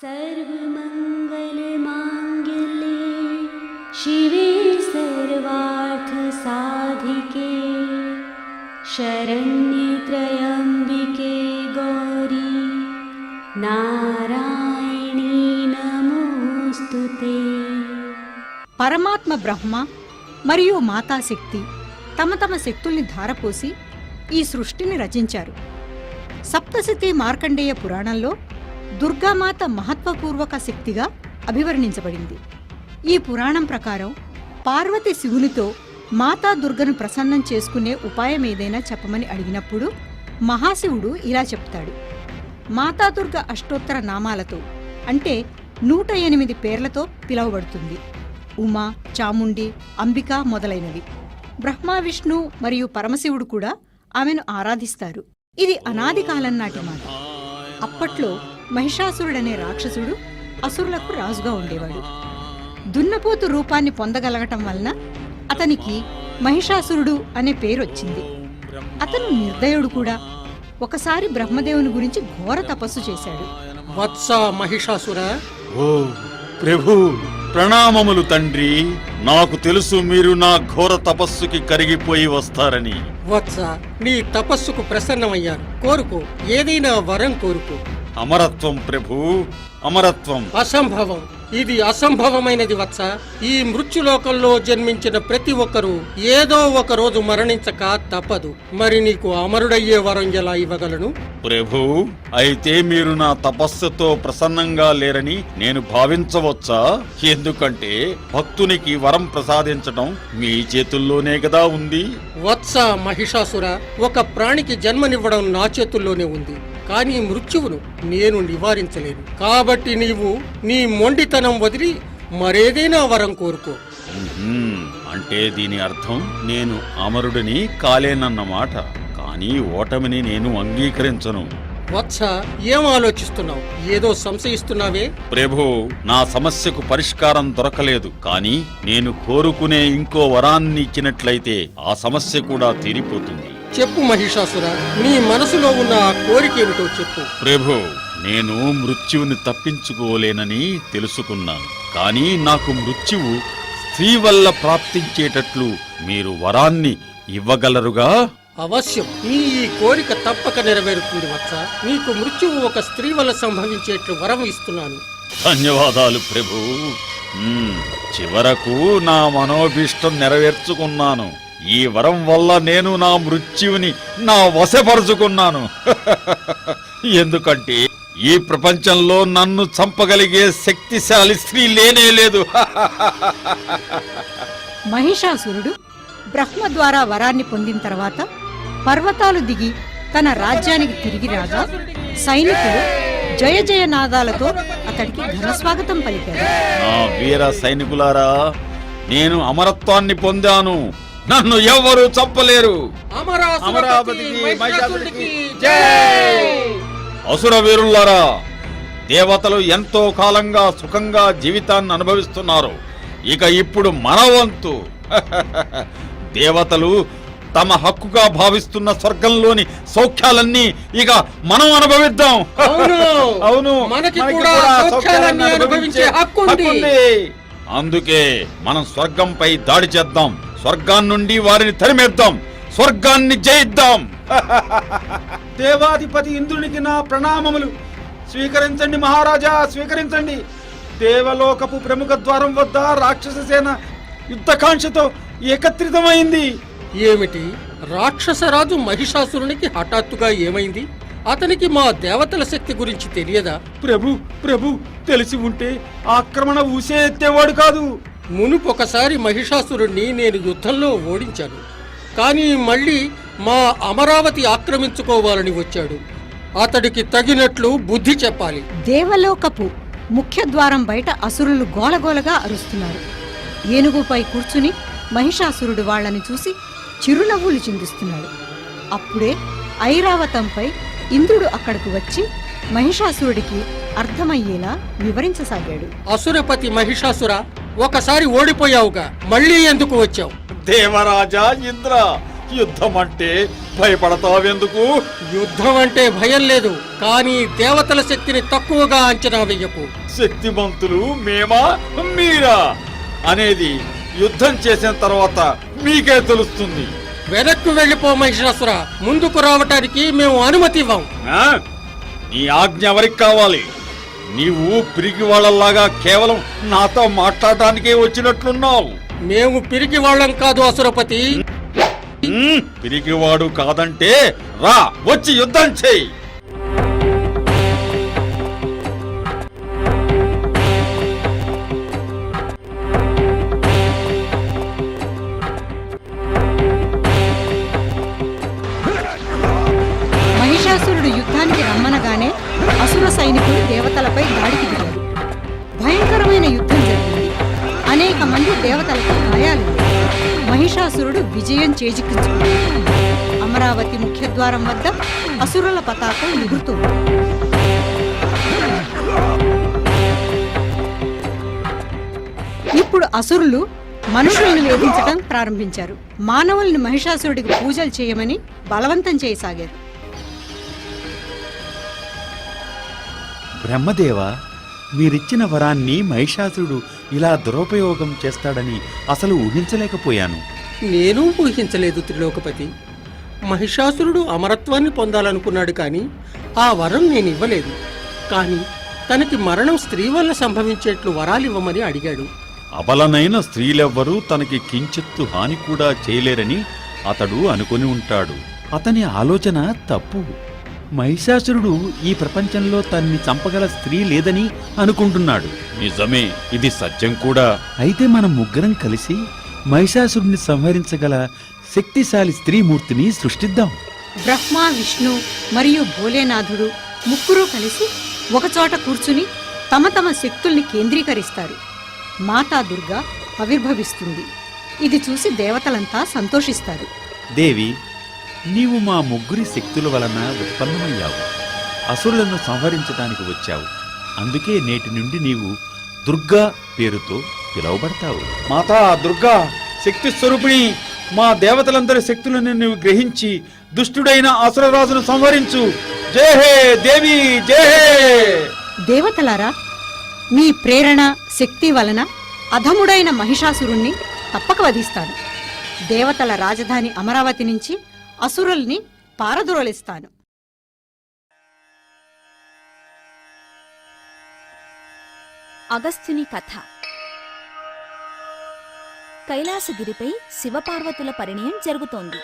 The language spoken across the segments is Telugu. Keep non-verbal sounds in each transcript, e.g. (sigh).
सर्वमङ्गलमाङ्गल्ये शिवे सर्वार्थसाधिके शरण्यत्रयम्बिके गौरी नारायणी नमोऽस्तु ते పరమాత్మ బ్రహ్మ మరియు మాతాశక్తి తమ తమ శక్తుల్ని ధారపోసి ఈ సృష్టిని రచించారు సప్తశతి మార్కండేయ పురాణంలో దుర్గామాత మహత్వపూర్వక శక్తిగా అభివర్ణించబడింది. ఈ పురాణం ప్రకారం పార్వతి శివునితో మాతా దుర్గను ప్రసన్నం చేసుకునే ఉపాయం ఏదైనా చెప్పమని అడిగినప్పుడు మహాశివుడు ఇలా చెప్తాడు. మాతాదుర్గ అష్టోత్తర నామాలతో అంటే నూట ఎనిమిది పేర్లతో పిలువబడుతుంది. ఉమా చాముండి అంబిక మొదలైనవి. బ్రహ్మ విష్ణు మరియు పరమశివుడు కూడా ఆమెను ఆరాధిస్తారు. ఇది అనాది కాలం నాటి మాట. అప్పట్లో మహిషాసురుడనే రాక్షసుడు అసురులకు రాజుగా ఉండేవాడు. దున్నపోతు రూపాన్ని పొందగలగటం వలన అతనికి మహిషాసురుడు అనే పేరొచ్చింది. అతను నిర్దయుడు కూడా. ఒకసారి బ్రహ్మదేవుని గురించి ఘోర తపస్సు చేశాడు. వత్స మహిషాసుర! ఓ ప్రభు ప్రణామములు తండ్రి! నాకు తెలుసు మీరు నా ఘోర తపస్సుకి కరిగిపోయి వస్తారని. వత్స నీ తపస్సుకు ప్రసన్నమయ్యాను. కోరుకో ఏదైనా వరం కోరుకో. అమరత్వం ప్రభు అమరత్వం. అసంభవం. ఇది అసంభవమైనది వత్స. ఈ మృత్యులోకంలో జన్మించిన ప్రతి ఒక్కరూ ఏదో ఒక రోజు మరణించక తప్పదు. మరి నీకు అమరుడయ్యే వరం ఎలా ఇవ్వగలను? ప్రభు అయితే మీరు నా తపస్సుతో ప్రసన్నంగా లేరని నేను భావించవచ్చా? ఎందుకంటే భక్తునికి వరం ప్రసాదించడం మీ చేతుల్లోనే కదా ఉంది. వత్స మహిషాసుర ఒక ప్రాణికి జన్మనివ్వడం నా చేతుల్లోనే ఉంది. కానీ మృత్యువును నేను నివారించలేను. కాబట్టి నీవు నీ మొండితనం వదిలి మరేదైనా వరం కోరుకో. అంటే దీని అర్థం నేను అమరుడిని కాలేనన్నమాట. కానీ ఓటమిని నేను అంగీకరించను. వత్స ఏం ఆలోచిస్తున్నావు? ఏదో సంశయిస్తున్నావే? ప్రభు నా సమస్యకు పరిష్కారం దొరకలేదు. కానీ నేను కోరుకునే ఇంకో వరాన్ని ఇచ్చినట్లయితే ఆ సమస్య కూడా తీరిపోతుంది. చెప్పు మహిషాసుర నీ మనసులో ఉన్న ఆ కోరిక ఏమిటో చెప్పు. ప్రభు నేను మృత్యువుని తప్పించుకోలేనని తెలుసుకున్నాను. కానీ నాకు మృత్యువు స్త్రీ వల్ల ప్రాప్తించేటట్లు మీరు వరాన్ని ఇవ్వగలరుగా? అవశ్యం. నీ ఈ కోరిక తప్పక నెరవేరుతుంది వత్స. నీకు మృత్యువు ఒక స్త్రీ వల్ల సంభవించేట్లు వరం ఇస్తున్నాను. ధన్యవాదాలు ప్రభు. చివరకు నా మనోభీష్టం నెరవేర్చుకున్నాను. ఈ వరం వల్ల నేను నా మృత్యువుని నా వశపరుచుకున్నాను. (laughs) ఎందుకంటే ఈ ప్రపంచంలో నన్ను చంపగలిగే శక్తిశాలి స్త్రీ లేనే లేదు. (laughs) మహిషాసురుడు బ్రహ్మ ద్వారా వరాన్ని పొందిన తర్వాత పర్వతాలు దిగి తన రాజ్యానికి తిరిగి రాగా సైనికులు జయ జయ నాదాలతో అతడికి ఘనస్వాగతం పలికారు నా వీర సైనికులారా నేను అమరత్వాన్ని పొందాను. నన్ను ఎవ్వరూ చంపలేరు? మహిషాసురుడికి అసుర వీరులారా దేవతలు ఎంతో కాలంగా సుఖంగా జీవితాన్ని అనుభవిస్తున్నారు. ఇక ఇప్పుడు మన వంతు. (laughs) దేవతలు తమ హక్కుగా భావిస్తున్న స్వర్గంలోని సౌఖ్యాలన్నీ ఇక మనం అనుభవిద్దాం. అవును. అందుకే మనం స్వర్గంపై దాడి చేద్దాం. స్వర్గాన్ని నుండి వారిని తరిమేద్దాం. స్వర్గాన్ని జయిద్దాం. (laughs) దేవాధిపతి ఇంద్రునికి నా ప్రణామములు. స్వీకరించండి మహారాజా స్వీకరించండి. దేవలోకపు ప్రముఖ ద్వారం వద్ద రాక్షస సేన యుద్ధకాంక్షతో ఏకత్రితమైంది. ఏమిటి? రాక్షసరాజు మహిషాసురునికి హఠాత్తుగా ఏమైంది? అతనికి మా దేవతల శక్తి గురించి తెలియదా? ప్రభు ప్రభు తెలిసి ఉంటే ఆక్రమణ ఊసే ఎత్తేవాడు కాదు. మునుపు ఒకసారి మహిషాసురుణ్ణి నేను యుద్ధంలో ఓడించాను. కానీ మళ్ళీ మా అమరావతి ఆక్రమించుకోవాలని వచ్చాడు. అతడికి తగినట్లు బుద్ధి చెప్పాలి. దేవలోకపు ముఖ్య ద్వారం బయట అసురులు గోలగోలగా అరుస్తున్నారు. ఏనుగుపై కూర్చుని మహిషాసురుడు వాళ్ళని చూసి చిరునవ్వులు చిందిస్తున్నాడు. అప్పుడే ఐరావతంపై ఇంద్రుడు అక్కడకు వచ్చి మహిషాసురుడికి అర్థమయ్యేలా వివరించసాగాడు. అసురపతి మహిషాసుర ఒకసారి ఓడిపోయావుగా మళ్ళీ ఎందుకు వచ్చావు? దేవరాజా ఇంద్ర యుద్ధం అంటే భయపడతావెందుకు? యుద్ధం అంటే భయం లేదు కానీ దేవతల శక్తిని తక్కువగా అంచనా వెయ్యకు. శక్తిమంతులు మేమా? మీరా? అనేది యుద్ధం చేసిన తర్వాత మీకే తెలుస్తుంది. వెనక్కు వెళ్ళిపో మహిషాసుర ముందుకు రావటానికి మేము అనుమతి ఇవ్వం. ఆ? నీ ఆజ్ఞ ఎవరికి కావాలి? నీవు పిరికి వాళ్ళలాగా కేవలం నాతో మాట్లాడటానికే వచ్చినట్లున్నావు. మేము పిరికి వాళ్ళం కాదు అసురపతి. పిరికివాడు కాదంటే రా వచ్చి యుద్ధం చెయ్యి మహిషాసురుడు విజయం చేజిక్కించుకున్నాడు అమరావతి ముఖ్యద్వారం వద్ద అసురుల పతాకం ఎగురుతుంది ఇప్పుడు అసురులు మనుషులను వేధించడం ప్రారంభించారు. మానవుల్ని మహిషాసురుడికి పూజలు చేయమని బలవంతం చేయసాగారు. బ్రహ్మదేవ మీరిచ్చిన వరాన్ని మహిషాసురుడు ఇలా దురుపయోగం చేస్తాడని అసలు ఊహించలేకపోయాను. నేను ఊహించలేదు త్రిలోకపతి. మహిషాసురుడు అమరత్వాన్ని పొందాలనుకున్నాడు కానీ ఆ వరం నేను ఇవ్వలేదు కానీ తనకి మరణం స్త్రీ వల్ల సంభవించేట్లు వరాలివ్వమని అడిగాడు. అబలనైన స్త్రీలెవ్వరూ తనకి కించిత్తు హాని కూడా చేయలేరని అతడు అనుకుని ఉంటాడు. అతని ఆలోచన తప్పు. మహిషాసురుడు ఈ ప్రపంచంలో తన్ని చంపగల స్త్రీ లేదని అనుకుంటున్నాడు. నిజమే ఇది సత్యం కూడా. అయితే మనం ముగ్గురం కలిసి మహిషాసురుడిని సంహరించగల శక్తిశాలి స్త్రీమూర్తిని సృష్టిద్దాం. బ్రహ్మ విష్ణు మరియు భోలేనాథుడు ముగ్గురు కలిసి ఒకచోట కూర్చుని తమ తమ శక్తుల్ని కేంద్రీకరిస్తారు. మాతా దుర్గా ఆవిర్భవిస్తుంది. ఇది చూసి దేవతలంతా సంతోషిస్తారు. దేవి నీవు మా ముగ్గురి శక్తుల వలన ఉత్పన్నమయ్యావు. అసురులను సంహరించడానికి వచ్చావు. అందుకే నేటి నుండి నీవు దుర్గా పేరుతో పిలువబడతావు. మాతా దుర్గా శక్తి స్వరూపిణి మా దేవతలందరి శక్తులను నువ్వు గ్రహించి దుష్టుడైన అసురరాజును సంహరించు. జై హే దేవి జై హే. దేవతలారా మీ ప్రేరణ శక్తి వలన అధముడైన మహిషాసురుణ్ణి తప్పక వధిస్తాను. దేవతల రాజధాని అమరావతి నుంచి అసురుల్ని పారదొరలిస్తాను. అగస్త్యుని కథ. కైలాసగిరిపై శివపార్వతుల పరిణయం జరుగుతోంది.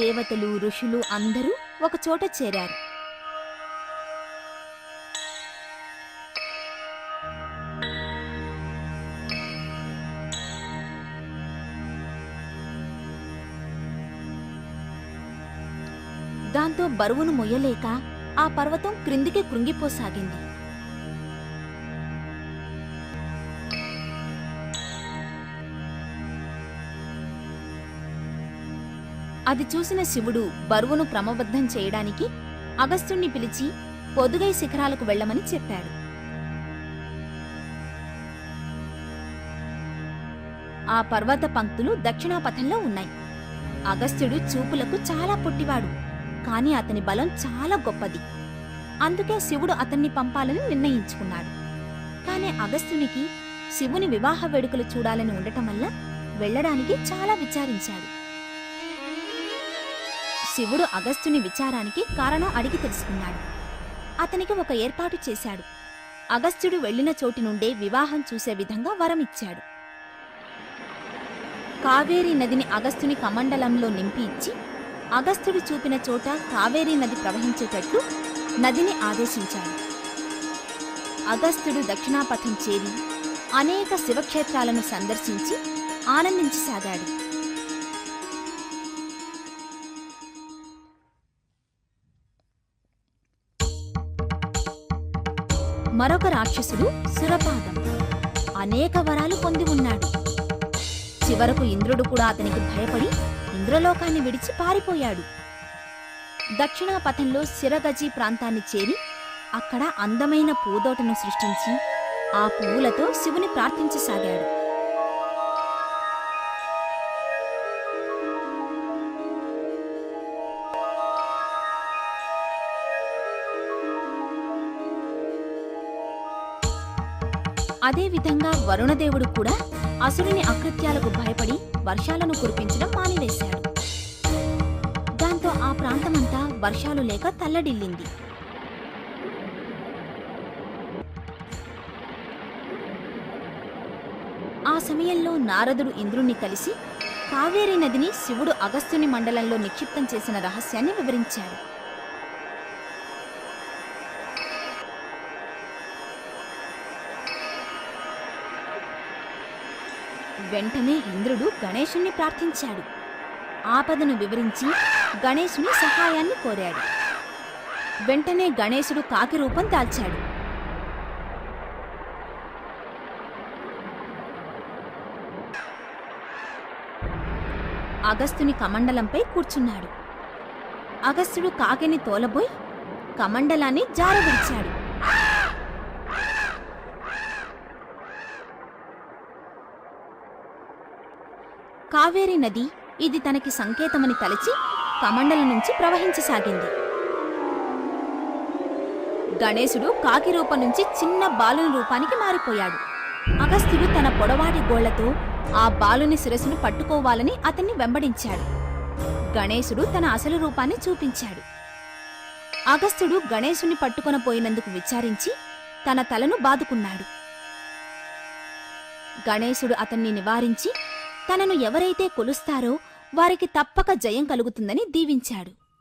దేవతలు ఋషులు అందరూ ఒకచోట చేరారు. దాంతో బరువును మొయ్యలేక ఆ పర్వతం క్రిందికి కృంగిపోసాగింది. అది చూసిన శివుడు బరువును క్రమబద్ధం చేయడానికి అగస్త్యుణ్ణి పిలిచి పొదుగై శిఖరాలకు వెళ్ళమని చెప్పాడు. ఆ పర్వత పంక్తులు దక్షిణాపథంలో ఉన్నాయి. అగస్త్యుడు చూపులకు చాలా పొట్టివాడు. కాని అతని బలం చాలా గొప్పది. అందుకే శివుడు అతన్ని పంపాలని నిర్ణయించుకున్నాడు. కాని అగస్త్యునికి శివుని వివాహ వేడుకలు చూడాలని ఉండటం వల్ల వెళ్ళడానికి చాలా విచారించాడు. శివుడు అగస్త్యుని విచారానికి కారణం అడిగి తెలుసుకున్నాడు. అతనికి ఒక ఏర్పాటు చేశాడు. అగస్త్యుడు వెళ్ళిన చోటి నుండే వివాహం చూసే విధంగా వరం ఇచ్చాడు. కావేరీ నదిని అగస్త్యుని కమండలంలో నింపి ఇచ్చి అగస్త్యుడు చూపిన చోట కావేరీ నది ప్రవహించేటట్లు నదిని ఆదేశించాడు. అగస్త్యుడు దక్షిణాపథం చేరి అనేక శివక్షేత్రాలను సందర్శించి ఆనందించసాగాడు మరొక రాక్షసుడు సురపాదం. అనేక వరాలు పొంది ఉన్నాడు. చివరకు ఇంద్రుడు కూడా అతనికి భయపడి ఇంద్రలోకాన్ని విడిచి పారిపోయాడు. దక్షిణాపథంలో శిరగజి ప్రాంతాన్ని చేరి అక్కడ అందమైన పూదోటను సృష్టించి ఆ పువ్వులతో శివుని ప్రార్థించసాగాడు. అదేవిధంగా వరుణదేవుడు కూడా అసురుని అకృత్యాలకు భయపడి వర్షాలను కురిపించడం మానివేశాడు. దాంతో ఆ ప్రాంతమంతా వర్షాలు లేక తల్లడిల్లింది. ఆ సమయంలో నారదుడు ఇంద్రుణ్ణి కలిసి కావేరీ నదిని శివుడు అగస్త్యుని మండలంలో నిక్షిప్తం చేసిన రహస్యాన్ని వివరించాడు. వెంటనే ఇంద్రుడు గణేశుణ్ణి ప్రార్థించాడు. ఆపదను వివరించి గణేశుని సహాయాన్ని కోరాడు. వెంటనే గణేశుడు కాకి రూపం దాల్చాడు. అగస్త్యుని కమండలంపై కూర్చున్నాడు. అగస్త్యుడు కాకిని తోలబోయి కమండలాన్ని జారవిడిచాడు. కావేరీ నది ఇది తనకి సంకేతమని తలచి కమండల నుంచి ప్రవహించసాగింది. గణేశుడు కాకి రూపం నుంచి చిన్న బాలుని రూపానికి మారిపోయాడు. అగస్త్యుడు తన పొడవాటి గోళ్ళతో ఆ బాలుని శిరస్సును పట్టుకోవాలని అతన్ని వెంబడించాడు. గణేశుడు తన అసలు రూపాన్ని చూపించాడు. అగస్త్యుడు గణేశుని పట్టుకొన పోయినందుకు విచారించి తన తలను బాదుకున్నాడు. గణేశుడు అతన్ని నివారించి తనను ఎవరైతే కొలుస్తారో వారికి తప్పక జయం కలుగుతుందని దీవించాడు.